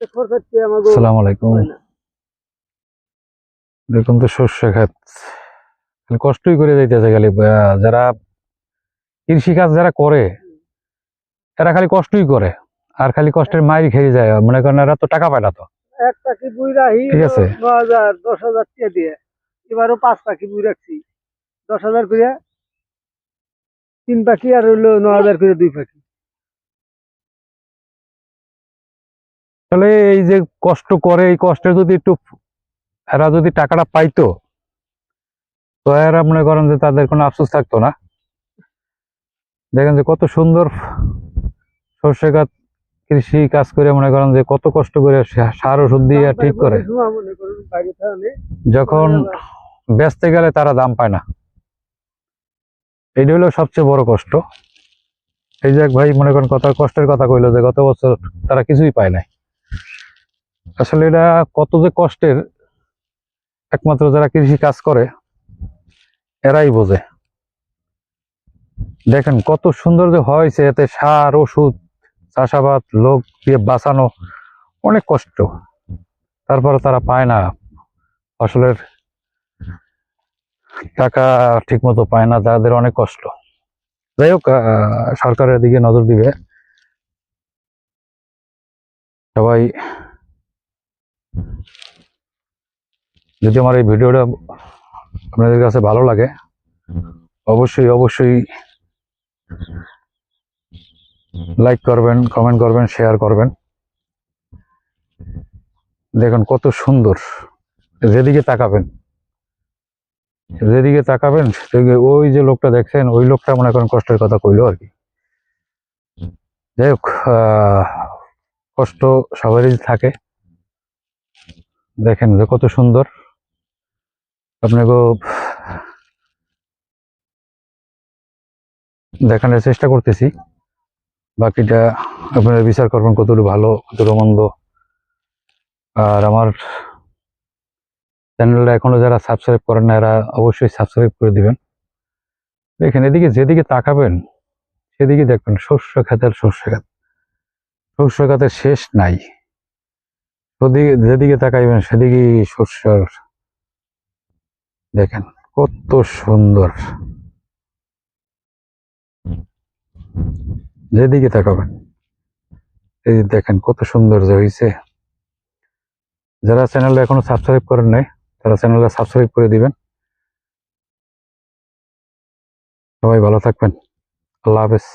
আসসালামু আলাইকুম। দেখুন তো সর্ষে খাত কষ্টই করে যাইতেছে খালি যারা যারা করে এরা খালি কষ্টই করে আর খালি কষ্টের মাইর খেয়ে যায় মনে করেন এরা তো টাকা পায় না তো। বুই রাখি ঠিক আছে। দশ হাজার টাকা দিয়ে এবারও পাঁচ পাখি বুই রাখছি? দশ হাজার করে তিন পাখি আর হইল ন হাজার করে দুই পাখি। তাহলে এই যে কষ্ট করে এই কষ্টের যদি একটু এরা যদি টাকাটা পাইতো তো এরা মনে করেন যে তাদের কোনো আফসোস থাকতো না। দেখেন যে কত সুন্দর সর্ষে গাছ কৃষি কাজ করে মনে করেন যে কত কষ্ট করে সার ওষুধ দিয়ে ঠিক করে। যখন বেচতে গেলে তারা দাম পায় না। এইটা হলো সবচেয়ে বড় কষ্ট। এই যে এক ভাই মনে করেন কত কষ্টের কথা কইলো যে গত বছর তারা কিছুই পায় নাই। আসলে এটা কত যে কষ্টের, একমাত্র যারা কৃষি কাজ করে, এরাই বোঝে। দেখেন কত সুন্দর যে হয়েছে, এতে সার, ওষুধ, চাষাবাদ, লোক দিয়ে বাঁচানো অনেক কষ্ট। তারপরে তারা পায় না। ফসলের টাকা ঠিক মতো পায় না, তাদের অনেক কষ্ট। যাই হোক সরকারের দিকে নজর দিবে। সবাই যদি আমার এই ভিডিওটা আপনাদের কাছে ভালো লাগে, অবশ্যই অবশ্যই লাইক করবেন কমেন্ট করবেন শেয়ার করবেন। দেখুন কত সুন্দর। যেদিকে তাকাবেন যেদিকে তাকাবেন ওই যে লোকটা দেখছেন, ওই লোকটা মনে করেন কষ্টের কথা কইলো আর কি। যাই হোক কষ্ট সবারই থাকে। দেখেন যে কত সুন্দর। আপনাকে দেখানোর চেষ্টা করতেছি। বাকিটা আপনারা বিচার করবেন কতটুকু ভালো, কতটুকু মন্দ। আর আমার চ্যানেলটা এখনও যারা সাবস্ক্রাইব করেন না, এরা অবশ্যই সাবস্ক্রাইব করে দিবেন। দেখেন, এদিকে যেদিকে তাকাবেন, সেদিকে দেখবেন শস্য খাতের শস্য খাত শস্য খাতের শেষ নাই। যেদিকে তাকাইবেন সেদিকে শস্যর দেখেন কত সুন্দর। যেদিকে তাকাবেন দেখেন কত সুন্দর যে হয়েছে যারা চ্যানেলটা এখনও সাবস্ক্রাইব করেন নাই, তারা চ্যানেলটা সাবস্ক্রাইব করে দিবেন। সবাই ভালো থাকবেন। আল্লাহ হাফেজ।